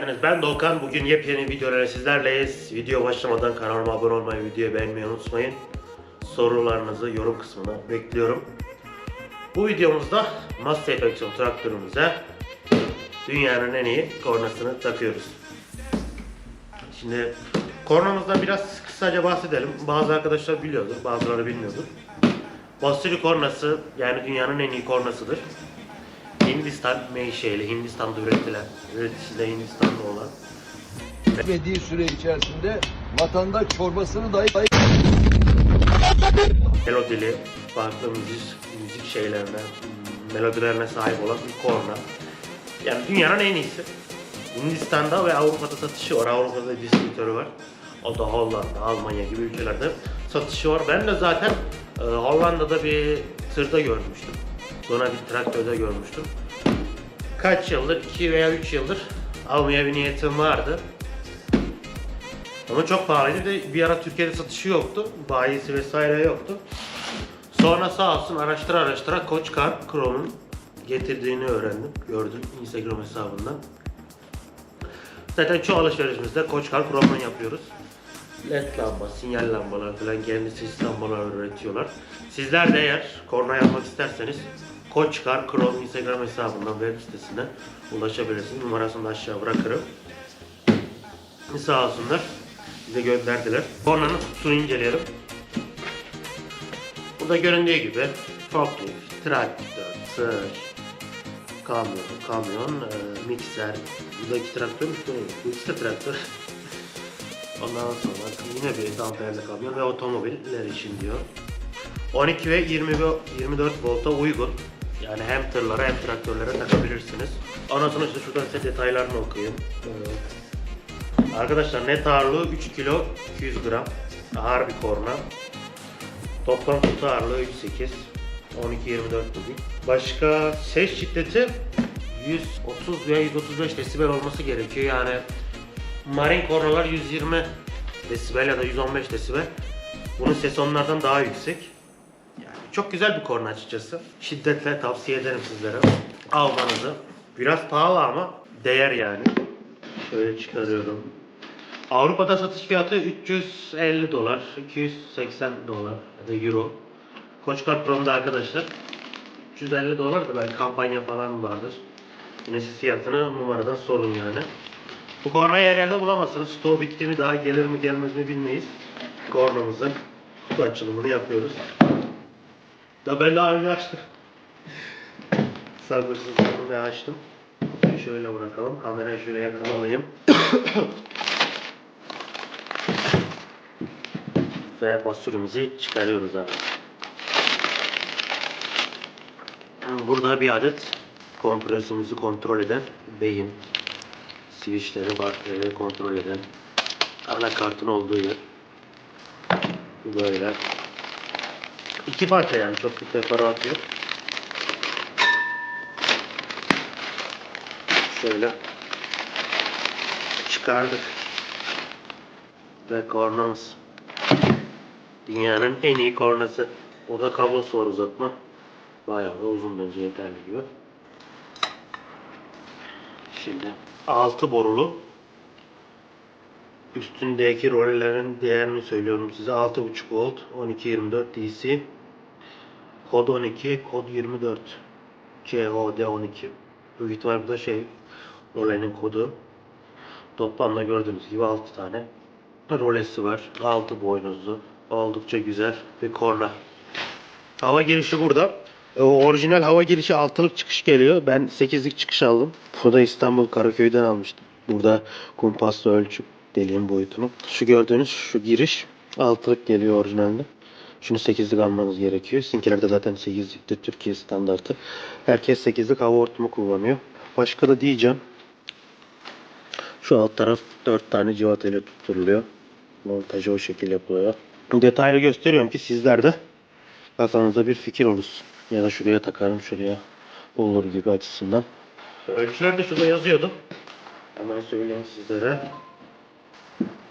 geldiniz. Ben Doğukan. Bugün yepyeni videolarla sizlerleyiz. Video başlamadan kanalıma abone olmayı, videoyu beğenmeyi unutmayın. Sorularınızı yorum kısmına bekliyorum. Bu videomuzda Mazda Efection traktörümüze dünyanın en iyi kornasını takıyoruz. Şimdi kornamızdan biraz kısaca bahsedelim. Bazı arkadaşlar biliyordur, bazıları bilmiyordur. Basturi kornası yani dünyanın en iyi kornasıdır. Hindistan menşeli, Hindistan'da üretilen, üreticisi de Hindistan'da olan Verdiği süre içerisinde vatandaş çorbasını dahi melodili, farklı müzik, müzik şeylerine, melodilerine sahip olan bir korna. Yani dünyanın en iyisi. Hindistan'da ve Avrupa'da satışı var. Avrupa'da distribütörü var. O da Hollanda, Almanya gibi ülkelerde satışı var. Ben de zaten e, Hollanda'da bir tırda görmüştüm. Sonra bir traktörde görmüştüm. Kaç yıldır, 2 veya 3 yıldır almaya bir niyetim vardı. Ama çok pahalıydı. De bir ara Türkiye'de satışı yoktu. Bayisi vesaire yoktu. Sonra sağ olsun araştıra araştıra Koç Kar Chrome'un getirdiğini öğrendim. Gördüm Instagram hesabından. Zaten çoğu alışverişimizde Koç Kar Chrome'dan yapıyoruz. LED lamba, sinyal lambalar falan kendi sis lambalar üretiyorlar. Sizler de eğer korna yapmak isterseniz Koçkar Chrome Instagram hesabından web sitesinden ulaşabilirsiniz. Numarasını da aşağı bırakırım. Sağ olsunlar. Bize gönderdiler. Kornanın kutusunu inceleyelim. Burada göründüğü gibi forklift, traktör, tır, kamyon, kamyon, e, mikser, buradaki traktör mü? De traktör. Ondan sonra yine bir damperli kamyon ve otomobiller için diyor. 12 ve 20 ve 24 volta uygun. Yani hem tırlara hem traktörlere takabilirsiniz. Sonra işte şuradan size detaylarını okuyayım. Ee, Arkadaşlar net ağırlığı 3 kilo 200 gram. Ağır bir korna. Toplam kutu ağırlığı 3.8. 12-24 dedik. Başka ses şiddeti 130 veya 135 desibel olması gerekiyor. Yani Marin kornalar 120 desibel ya da 115 desibel. Bunun sesi onlardan daha yüksek. Çok güzel bir korna açıkçası. Şiddetle tavsiye ederim sizlere. Almanızı. Biraz pahalı ama değer yani. Şöyle çıkarıyorum. Avrupa'da satış fiyatı 350 dolar, 280 dolar ya da euro. Koçkar Pro'da arkadaşlar 350 dolar da belki kampanya falan vardır. Yine fiyatını numaradan sorun yani. Bu kornayı her yerde bulamazsınız. Stoğu bitti mi daha gelir mi gelmez mi bilmeyiz. Kornamızın kutu açılımını yapıyoruz. Daha önce açtım. Sabırsızlandım ve açtım. Şöyle bırakalım. Kamerayı şöyle yakın alayım. ve basürümüzü çıkarıyoruz abi. Burada bir adet kompresörümüzü kontrol eden beyin, switchleri, bataryaları kontrol eden anakartın olduğu yer. Böyle. İki parça yani çok bir teferruat yok. Şöyle çıkardık. Ve kornamız. Dünyanın en iyi kornası. O da kablosu var uzatma. Bayağı da uzun bence yeterli gibi. Şimdi altı borulu üstündeki rolelerin değerini söylüyorum size 6.5 volt 1224 DC kod 12 kod 24 COD 12 büyük ihtimal bu da şey rolenin kodu toplamda gördüğünüz gibi 6 tane rolesi var 6 boynuzlu oldukça güzel bir korna hava girişi burada e, orijinal hava girişi altılık çıkış geliyor. Ben 8'lik çıkış aldım. Bu da İstanbul Karaköy'den almıştım. Burada kumpasla ölçüp deliğin boyutunu. Şu gördüğünüz şu giriş altılık geliyor orijinalde. Şunu 8'lik almanız gerekiyor. Sizinkilerde zaten 8'likte Türkiye standartı. Herkes 8'lik hava hortumu kullanıyor. Başka da diyeceğim. Şu alt taraf 4 tane civat ile tutturuluyor. Montajı o şekilde yapılıyor. Detaylı gösteriyorum ki sizler de kafanızda bir fikir olursun. Ya da şuraya takarım şuraya olur gibi açısından. Ölçüler de şurada yazıyordu. Hemen söyleyeyim sizlere.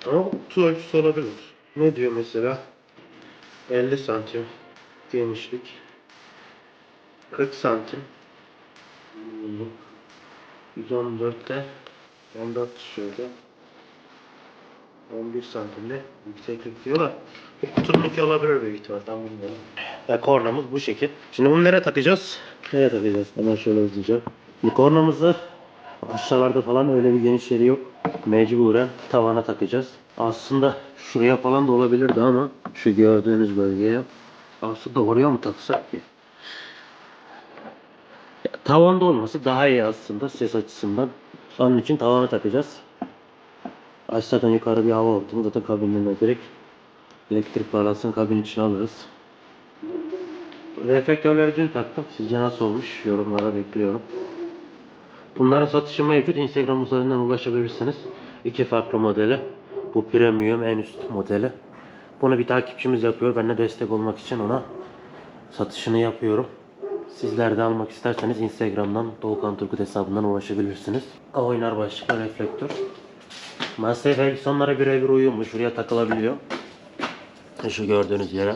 Ama kutu ölçüsü olabilir. Ne diyor mesela? 50 santim genişlik. 40 santim. 114'te 14 şöyle. 11 santimde yükseklik diyorlar. Bu kutununki olabilir büyük ihtimal tam bilmiyorum. Ya kornamız bu şekil. Şimdi bunu nereye takacağız? Nereye takacağız? Hemen şöyle hızlıca. Bu kornamızı aşağılarda falan öyle bir geniş yeri yok. Mecburen tavana takacağız. Aslında şuraya falan da olabilirdi ama şu gördüğünüz bölgeye aslında oraya mı taksak ki? Ya, tavanda olması daha iyi aslında ses açısından. Onun için tavana takacağız. Aşağıdan yukarı bir hava hortumu zaten kabinden direkt elektrik bağlansın kabin içine alırız. Reflektörleri dün taktım. Sizce nasıl olmuş? Yorumlara bekliyorum. Bunların satışı mevcut. Instagram üzerinden ulaşabilirsiniz. İki farklı modeli. Bu premium en üst modeli. Bunu bir takipçimiz yapıyor. Ben de destek olmak için ona satışını yapıyorum. Sizler de almak isterseniz Instagram'dan Doğukan Turgut hesabından ulaşabilirsiniz. Oynar başlıklı reflektör. Massey Ferguson'lara birebir uyumlu. Şuraya takılabiliyor. Şu gördüğünüz yere.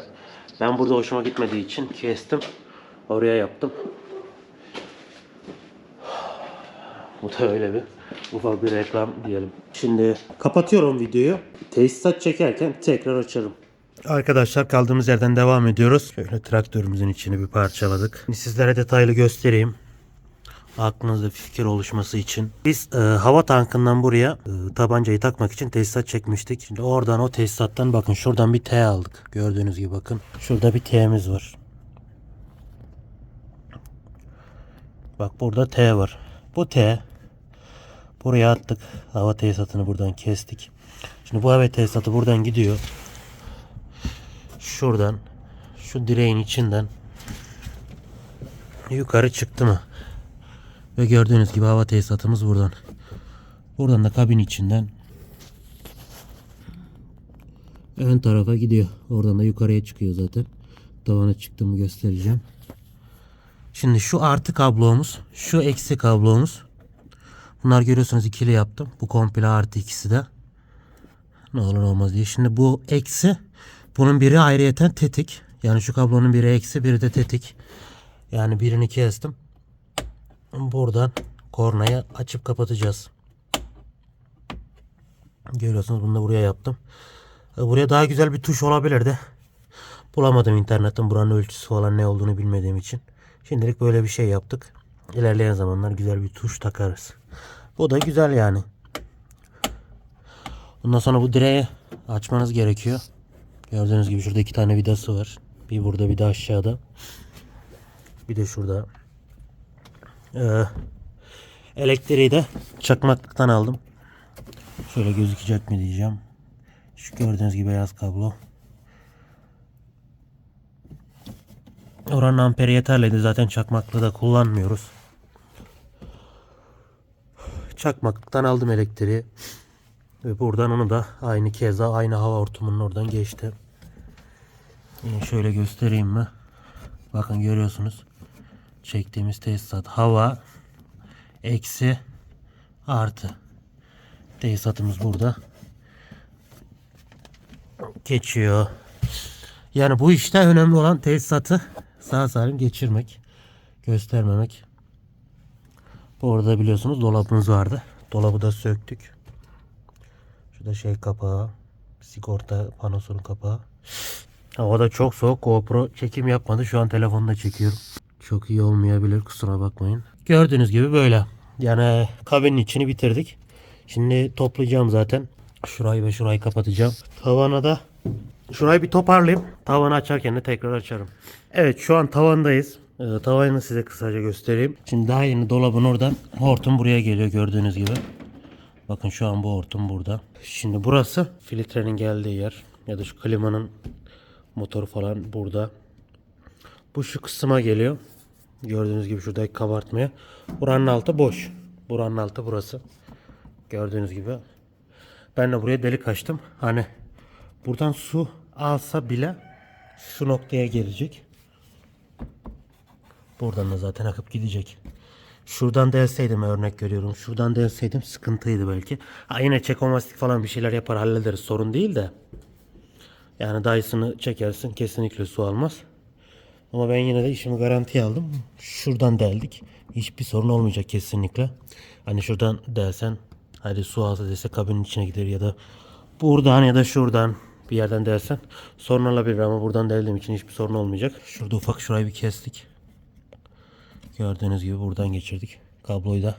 Ben burada hoşuma gitmediği için kestim. Oraya yaptım. Bu da öyle bir ufak bir reklam diyelim. Şimdi kapatıyorum videoyu. Tesisat çekerken tekrar açarım. Arkadaşlar kaldığımız yerden devam ediyoruz. Şöyle traktörümüzün içini bir parçaladık. Şimdi sizlere detaylı göstereyim. Aklınızda fikir oluşması için. Biz e, hava tankından buraya e, tabancayı takmak için tesisat çekmiştik. Şimdi oradan o tesisattan bakın şuradan bir T aldık. Gördüğünüz gibi bakın. Şurada bir T'miz var. Bak burada T var. Bu T. Buraya attık. Hava tesisatını buradan kestik. Şimdi bu hava tesisatı buradan gidiyor. Şuradan şu direğin içinden yukarı çıktı mı? Ve gördüğünüz gibi hava tesisatımız buradan. Buradan da kabin içinden ön tarafa gidiyor. Oradan da yukarıya çıkıyor zaten. Tavana çıktığımı göstereceğim. Şimdi şu artı kablomuz, şu eksi kablomuz. Bunlar görüyorsunuz ikili yaptım. Bu komple artı ikisi de. Ne olur olmaz diye. Şimdi bu eksi. Bunun biri ayrıyeten tetik. Yani şu kablonun biri eksi biri de tetik. Yani birini kestim. Buradan kornayı açıp kapatacağız. Görüyorsunuz bunu da buraya yaptım. E, Buraya daha güzel bir tuş olabilirdi. Bulamadım internetten buranın ölçüsü falan ne olduğunu bilmediğim için. Şimdilik böyle bir şey yaptık. İlerleyen zamanlar güzel bir tuş takarız. Bu da güzel yani. Ondan sonra bu direği açmanız gerekiyor. Gördüğünüz gibi şurada iki tane vidası var. Bir burada bir de aşağıda. Bir de şurada. Ee, elektriği de çakmaklıktan aldım. Şöyle gözükecek mi diyeceğim. Şu gördüğünüz gibi beyaz kablo. Oranın amperi yeterliydi. Zaten çakmaklığı da kullanmıyoruz. Çakmaklıktan aldım elektriği. Ve buradan onu da aynı keza aynı hava hortumunun oradan geçti. Yine şöyle göstereyim mi? Bakın görüyorsunuz. Çektiğimiz tesisat hava eksi artı. Tesisatımız burada. Geçiyor. Yani bu işte önemli olan tesisatı sağ salim geçirmek. Göstermemek. Bu arada biliyorsunuz dolabımız vardı. Dolabı da söktük. Şurada şey kapağı. Sigorta panosunun kapağı. Havada çok soğuk. GoPro çekim yapmadı. Şu an telefonda çekiyorum. Çok iyi olmayabilir. Kusura bakmayın. Gördüğünüz gibi böyle. Yani kabinin içini bitirdik. Şimdi toplayacağım zaten. Şurayı ve şurayı kapatacağım. Tavana da şurayı bir toparlayayım. Tavanı açarken de tekrar açarım. Evet şu an tavandayız. Ee, tavanı size kısaca göstereyim. Şimdi daha yeni dolabın oradan hortum buraya geliyor gördüğünüz gibi. Bakın şu an bu hortum burada. Şimdi burası filtrenin geldiği yer. Ya da şu klimanın motoru falan burada. Bu şu kısma geliyor. Gördüğünüz gibi şuradaki kabartmaya. Buranın altı boş. Buranın altı burası. Gördüğünüz gibi. Ben de buraya delik açtım. Hani buradan su alsa bile şu noktaya gelecek. Buradan da zaten akıp gidecek. Şuradan delseydim örnek görüyorum. Şuradan delseydim sıkıntıydı belki. Ha yine çekomastik falan bir şeyler yapar hallederiz. Sorun değil de. Yani Dyson'ı çekersin kesinlikle su almaz. Ama ben yine de işimi garantiye aldım. Şuradan deldik. Hiçbir sorun olmayacak kesinlikle. Hani şuradan delsen Hadi su alsa dese kabinin içine gider ya da buradan ya da şuradan bir yerden dersen sorun olabilir ama buradan deldiğim için hiçbir sorun olmayacak. Şurada ufak şurayı bir kestik. Gördüğünüz gibi buradan geçirdik. Kabloyu da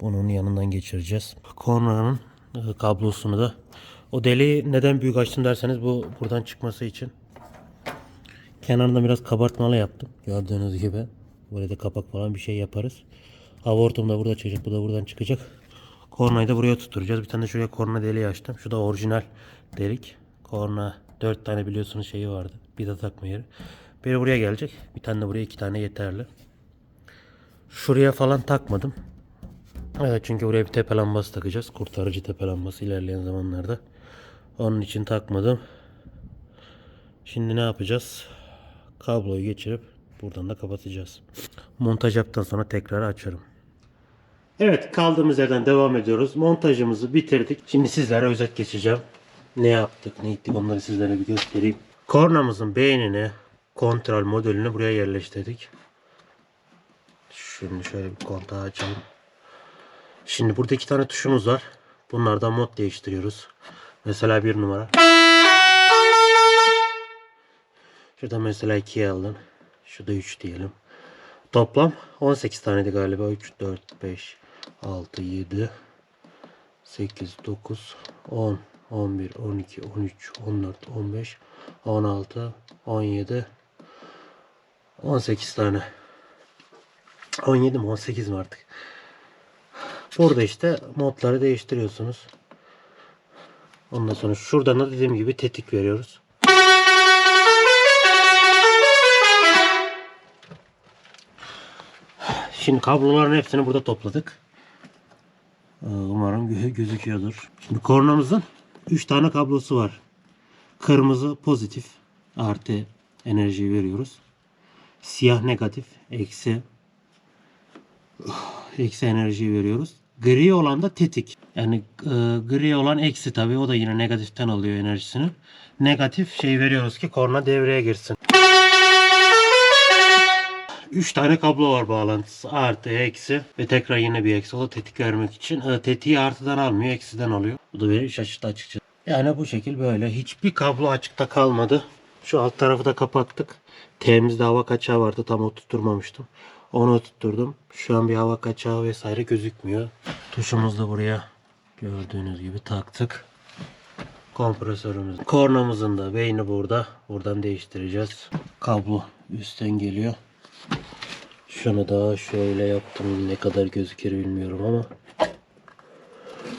bunun yanından geçireceğiz. Kornanın e, kablosunu da o deliği neden büyük açtım derseniz bu buradan çıkması için. Kenarında biraz kabartmalı yaptım. Gördüğünüz gibi. Buraya da kapak falan bir şey yaparız. Hava hortumu da burada çıkacak. Bu da buradan çıkacak. Kornayı da buraya tutturacağız. Bir tane de şuraya korna deliği açtım. Şu da orijinal delik. Korna 4 tane biliyorsunuz şeyi vardı. Bir de takma yeri. Biri buraya gelecek. Bir tane de buraya iki tane yeterli. Şuraya falan takmadım. Evet çünkü buraya bir tepe lambası takacağız. Kurtarıcı tepe lambası ilerleyen zamanlarda. Onun için takmadım. Şimdi ne yapacağız? Kabloyu geçirip buradan da kapatacağız. Montaj yaptıktan sonra tekrar açarım. Evet kaldığımız yerden devam ediyoruz. Montajımızı bitirdik. Şimdi sizlere özet geçeceğim. Ne yaptık, ne ettik onları sizlere bir göstereyim. Kornamızın beynini, kontrol modülünü buraya yerleştirdik. Şimdi şöyle bir kontağı açalım. Şimdi burada iki tane tuşumuz var. Bunlardan mod değiştiriyoruz. Mesela bir numara. Şurada mesela 2'ye aldım. Şurada 3 diyelim. Toplam 18 taneydi galiba. 3, 4, 5, 6, 7, 8, 9, 10, 11, 12, 13, 14, 15, 16, 17, 18 tane. 17 mi 18 mi artık? Burada işte modları değiştiriyorsunuz. Ondan sonra şuradan da dediğim gibi tetik veriyoruz. Şimdi kabloların hepsini burada topladık. Ee, Umarım gö- gözüküyordur. Şimdi kornamızın 3 tane kablosu var. Kırmızı pozitif artı enerjiyi veriyoruz. Siyah negatif eksi eksi enerjiyi veriyoruz. Gri olan da tetik. Yani e, gri olan eksi tabii o da yine negatiften alıyor enerjisini. Negatif şey veriyoruz ki korna devreye girsin. 3 tane kablo var bağlantısı. Artı, eksi ve tekrar yine bir eksi. O da tetik vermek için. E, tetiği artıdan almıyor, eksiden alıyor. Bu da beni şaşırttı açıkçası. Yani bu şekil böyle. Hiçbir kablo açıkta kalmadı. Şu alt tarafı da kapattık. Temizde hava kaçağı vardı. Tam oturtturmamıştım. Onu tutturdum. Şu an bir hava kaçağı vesaire gözükmüyor. Tuşumuzu da buraya gördüğünüz gibi taktık. Kompresörümüz. Kornamızın da beyni burada. Buradan değiştireceğiz. Kablo üstten geliyor. Şunu da şöyle yaptım. Ne kadar gözükür bilmiyorum ama.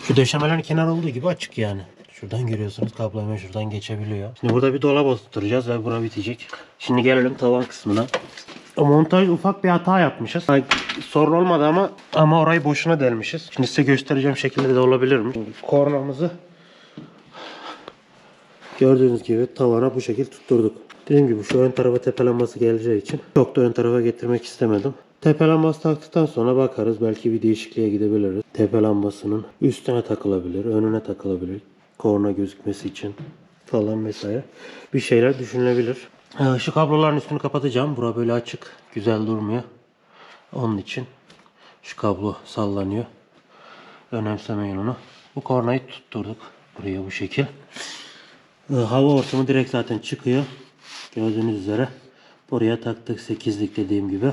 Şu döşemelerin kenar olduğu gibi açık yani. Şuradan görüyorsunuz kablo şuradan geçebiliyor. Şimdi burada bir dolap oturtacağız ve bura bitecek. Şimdi gelelim tavan kısmına. Montaj ufak bir hata yapmışız. Ay, Sorun olmadı ama ama orayı boşuna delmişiz. Şimdi size göstereceğim şekilde de olabilir mi? Kornamızı gördüğünüz gibi tavana bu şekil tutturduk. Dediğim gibi şu ön tarafa tepelenmesi geleceği için çok da ön tarafa getirmek istemedim. Tepe lambası taktıktan sonra bakarız. Belki bir değişikliğe gidebiliriz. Tepe üstüne takılabilir, önüne takılabilir. Korna gözükmesi için falan vesaire. Bir şeyler düşünülebilir. Ee, Şu kabloların üstünü kapatacağım. Bura böyle açık. Güzel durmuyor. Onun için şu kablo sallanıyor. Önemsemeyin onu. Bu kornayı tutturduk. Buraya bu şekil. Ee, Hava ortamı direkt zaten çıkıyor. Gördüğünüz üzere. Buraya taktık 8'lik dediğim gibi.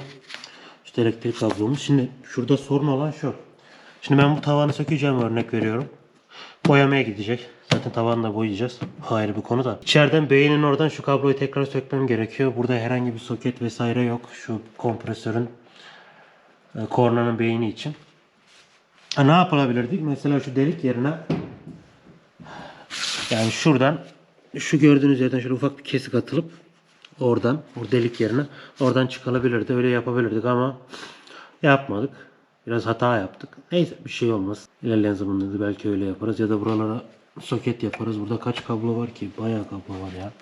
İşte elektrik kablomuz. Şimdi şurada sorun olan şu. Şimdi ben bu tavanı sökeceğim örnek veriyorum. Boyamaya gidecek. Zaten tavanı da boyayacağız. Ayrı bir konu da. İçeriden beynin oradan şu kabloyu tekrar sökmem gerekiyor. Burada herhangi bir soket vesaire yok. Şu kompresörün e, kornanın beyni için. Ha, ne yapılabilirdi? Mesela şu delik yerine yani şuradan şu gördüğünüz yerden şöyle ufak bir kesik atılıp oradan bu delik yerine oradan çıkılabilirdi. Öyle yapabilirdik ama yapmadık. Biraz hata yaptık. Neyse bir şey olmaz. İlerleyen zamanlarda belki öyle yaparız ya da buralara soket yaparız. Burada kaç kablo var ki? Bayağı kablo var ya.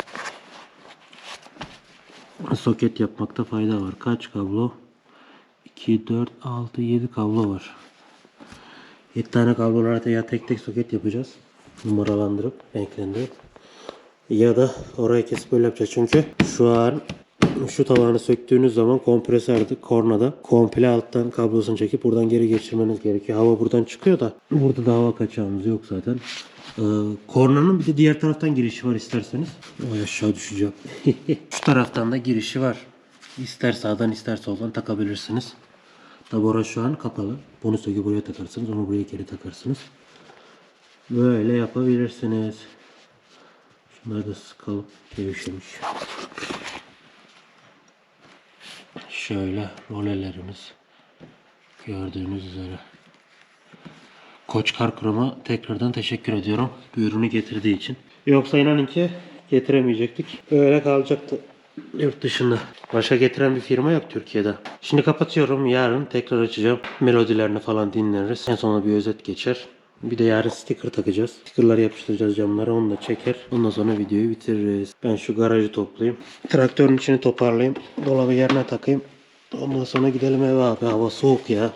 Soket yapmakta fayda var. Kaç kablo? 2, 4, 6, 7 kablo var. 7 tane kablolara ya tek tek soket yapacağız. Numaralandırıp, renklendirip. Ya da orayı kesip böyle yapacağız. Çünkü şu an Şu tavanı söktüğünüz zaman kompresörde, kornada komple alttan kablosunu çekip buradan geri geçirmeniz gerekiyor. Hava buradan çıkıyor da burada da hava kaçağımız yok zaten. Ee, kornanın bir de diğer taraftan girişi var isterseniz. Oy aşağı düşeceğim. Şu taraftan da girişi var. İster sağdan ister soldan takabilirsiniz. Tabi orası şu an kapalı. Bunu söküp buraya takarsınız. Onu buraya geri takarsınız. Böyle yapabilirsiniz. Şunları da sıkalım. Gevşemiş. Şöyle rolelerimiz. Gördüğünüz üzere. Koç Kar Kurum'a tekrardan teşekkür ediyorum. Bu ürünü getirdiği için. Yoksa inanın ki getiremeyecektik. Öyle kalacaktı yurt dışında. Başka getiren bir firma yok Türkiye'de. Şimdi kapatıyorum. Yarın tekrar açacağım. Melodilerini falan dinleriz. En sonunda bir özet geçer. Bir de yarın sticker takacağız. Stickerları yapıştıracağız camlara. Onu da çeker. Ondan sonra videoyu bitiririz. Ben şu garajı toplayayım. Traktörün içini toparlayayım. Dolabı yerine takayım. Ondan sonra gidelim eve abi. Hava soğuk ya.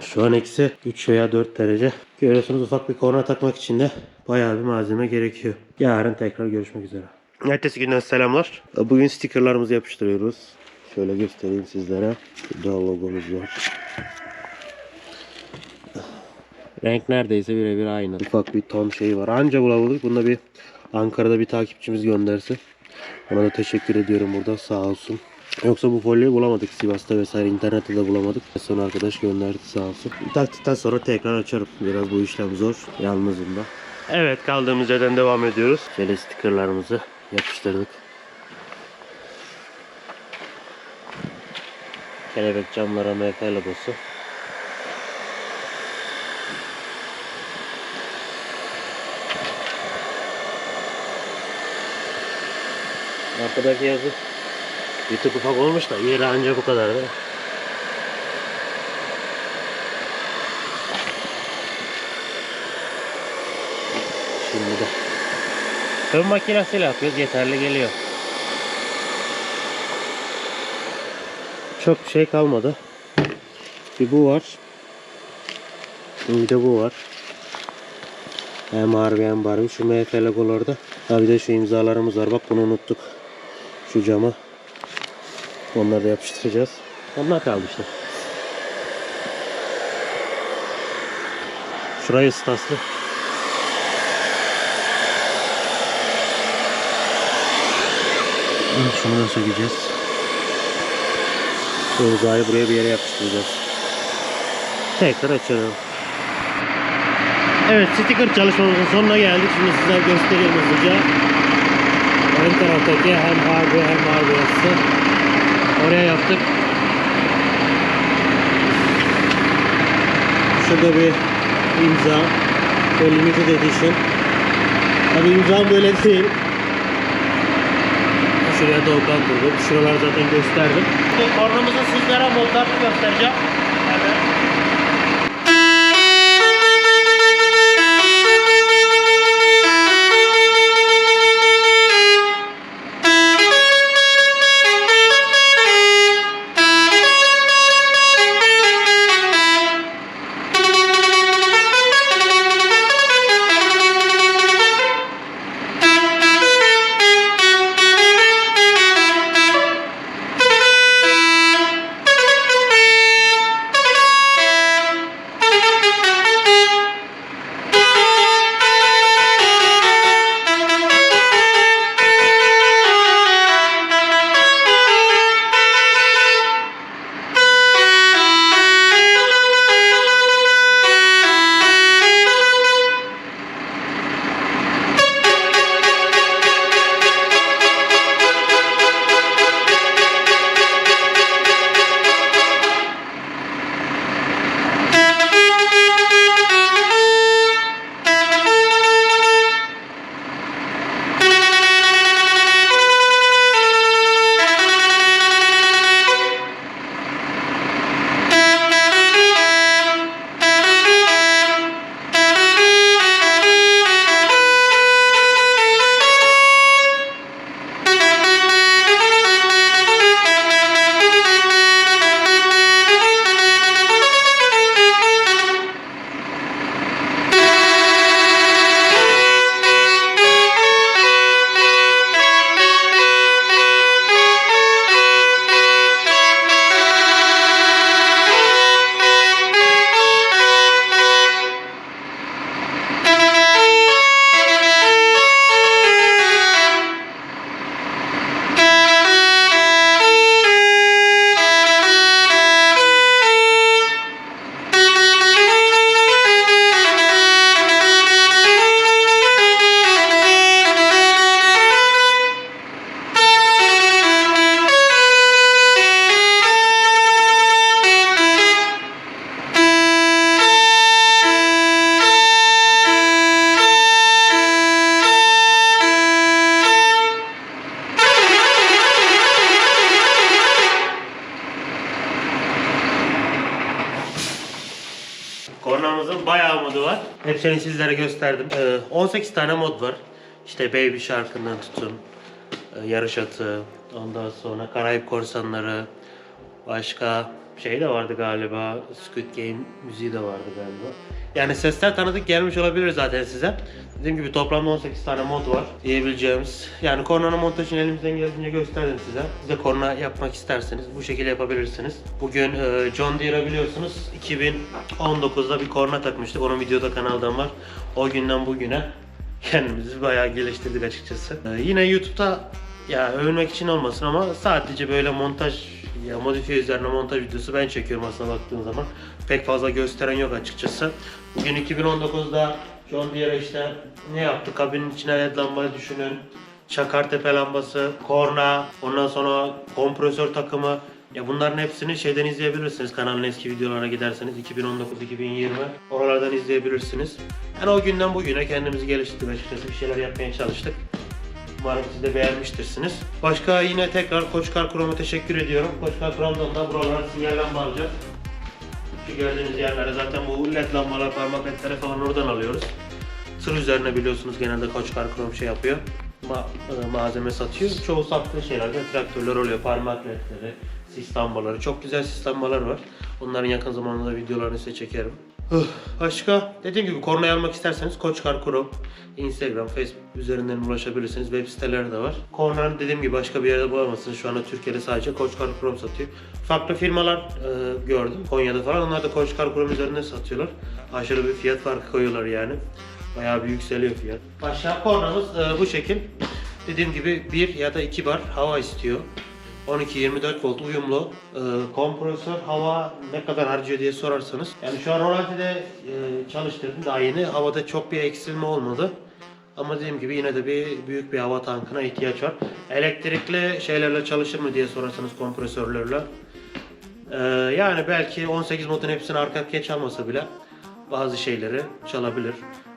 Şu an eksi 3 veya 4 derece. Görüyorsunuz ufak bir korna takmak için de bayağı bir malzeme gerekiyor. Yarın tekrar görüşmek üzere. Ertesi günden selamlar. Bugün stickerlarımızı yapıştırıyoruz. Şöyle göstereyim sizlere. Burada logomuz var. Renk neredeyse birebir aynı. Ufak bir ton şeyi var. Anca bulamadık. Bunda bir Ankara'da bir takipçimiz gönderse. Ona da teşekkür ediyorum burada sağ olsun. Yoksa bu folyoyu bulamadık Sivas'ta vesaire internette de bulamadık. Son arkadaş gönderdi sağ olsun. Taktıktan sonra tekrar açarım. Biraz bu işlem zor. Yalnızım da. Evet kaldığımız yerden devam ediyoruz. Şöyle stickerlarımızı yapıştırdık. Kelebek camlara MF logosu. Arkadaki yazı bir tık ufak olmuş da yeri anca bu kadar da. Şimdi de fön makinesiyle yapıyoruz yeterli geliyor. Çok bir şey kalmadı. Bir bu var. Bir de bu var. Hem harbi hem barbie. Şu MF logolarda. Ha bir de şu imzalarımız var. Bak bunu unuttuk. Şu cama. Onları da yapıştıracağız. Onlar kaldı işte. Şurayı ıstaslı. Şunu da sökeceğiz. Bu uzayı buraya bir yere yapıştıracağız. Tekrar açıyorum. Evet sticker çalışmamızın sonuna geldik. Şimdi size göstereyim hızlıca. Ön taraftaki hem harbi hem harbi yazısı. Oraya yaptık. Şurada bir imza. O limited edition. Tabi imzam böyle değil. Şuraya Doğukan kurdu. Şuraları zaten gösterdim. Kornamızın sizlere modlarını göstereceğim. Hepsini sizlere gösterdim. Ee, 18 tane mod var. İşte Baby Shark'ından tutun. e, yarış atı. Ondan sonra Karayip Korsanları. Başka şey de vardı galiba. Squid Game müziği de vardı galiba. Yani sesler tanıdık gelmiş olabilir zaten size. Dediğim gibi toplamda 18 tane mod var diyebileceğimiz. Yani kornanın montajını elimizden geldiğince gösterdim size. Siz de korna yapmak isterseniz bu şekilde yapabilirsiniz. Bugün e, John Deere'a biliyorsunuz 2019'da bir korna takmıştık. Onun videoda kanaldan var. O günden bugüne kendimizi bayağı geliştirdik açıkçası. E, yine YouTube'da ya övünmek için olmasın ama sadece böyle montaj ya üzerine montaj videosu ben çekiyorum aslında baktığım zaman. Pek fazla gösteren yok açıkçası. Bugün 2019'da John Deere işte ne yaptı? Kabinin içine led lambayı düşünün. Çakar tepe lambası, korna, ondan sonra kompresör takımı. Ya bunların hepsini şeyden izleyebilirsiniz. Kanalın eski videolarına giderseniz 2019-2020 oralardan izleyebilirsiniz. Yani o günden bugüne kendimizi geliştirdik açıkçası bir şeyler yapmaya çalıştık. Umarım siz de beğenmiştirsiniz. Başka yine tekrar Koçkar Krom'a teşekkür ediyorum. Koçkar Krom'dan da buralara sinyal lamba alacağız. Şu gördüğünüz yerlere zaten bu led lambalar, parmak ledleri falan oradan alıyoruz. Tır üzerine biliyorsunuz genelde Koçkar Krom şey yapıyor. Ma- e, malzeme satıyor. Çoğu sattığı şeylerde traktörler oluyor. Parmak ledleri, sis lambaları. Çok güzel sis lambalar var. Onların yakın zamanda da videolarını size çekerim. Başka dediğim gibi kornayı almak isterseniz Koçkar Krom Instagram, Facebook üzerinden ulaşabilirsiniz. Web siteleri de var. Kornanın dediğim gibi başka bir yerde bulamazsınız. Şu anda Türkiye'de sadece Koçkar Krom satıyor. Farklı firmalar e, gördüm Konya'da falan. Onlar da Koçkar Krom üzerinden satıyorlar. Aşırı bir fiyat farkı koyuyorlar yani. Bayağı bir yükseliyor fiyat. Aşağı kornamız e, bu şekil. Dediğim gibi bir ya da iki bar hava istiyor. 12-24 volt uyumlu. Ee, kompresör hava ne kadar harcıyor diye sorarsanız. Yani şu an Rolanti'de e, çalıştırdım daha yeni. Havada çok bir eksilme olmadı. Ama dediğim gibi yine de bir büyük bir hava tankına ihtiyaç var. Elektrikli şeylerle çalışır mı diye sorarsanız kompresörlerle. Ee, yani belki 18 modun hepsini arka arkaya çalmasa bile bazı şeyleri çalabilir.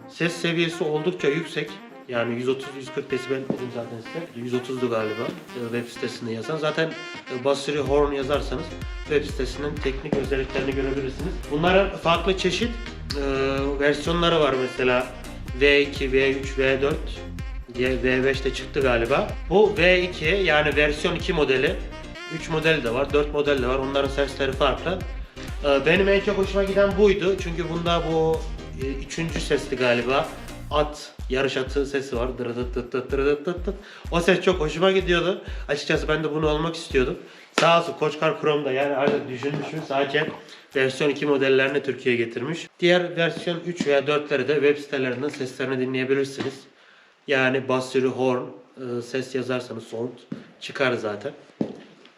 Ses seviyesi oldukça yüksek. Yani 130-140 desibel dedim zaten size. 130'du galiba e, web sitesinde yazan. Zaten e, Basri Horn yazarsanız web sitesinin teknik özelliklerini görebilirsiniz. Bunların farklı çeşit e, versiyonları var mesela V2, V3, V4 diye V5 de çıktı galiba. Bu V2 yani versiyon 2 modeli. 3 model de var, 4 model de var. Onların sesleri farklı. Benim en çok hoşuma giden buydu. Çünkü bunda bu üçüncü sesli galiba. At, yarış atı sesi var. Dırıdıt dıt dıt dırıdıt dıt. O ses çok hoşuma gidiyordu. Açıkçası ben de bunu almak istiyordum. Sağ olsun Koçkar Chrome'da yani artık düşünmüşüm sadece versiyon 2 modellerini Türkiye'ye getirmiş. Diğer versiyon 3 veya 4'leri de web sitelerinden seslerini dinleyebilirsiniz. Yani bas horn, e, ses yazarsanız sound çıkar zaten.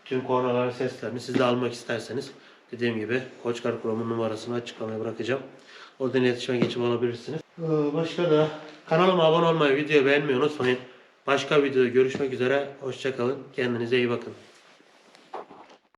Tüm kornaların seslerini siz de almak isterseniz dediğim gibi Koçkar Chrome'un numarasını açıklamaya bırakacağım. Oradan iletişime geçip alabilirsiniz. Ee, Başka da kanalıma abone olmayı, videoyu beğenmeyi unutmayın. Başka videoda görüşmek üzere. Hoşçakalın. Kendinize iyi bakın.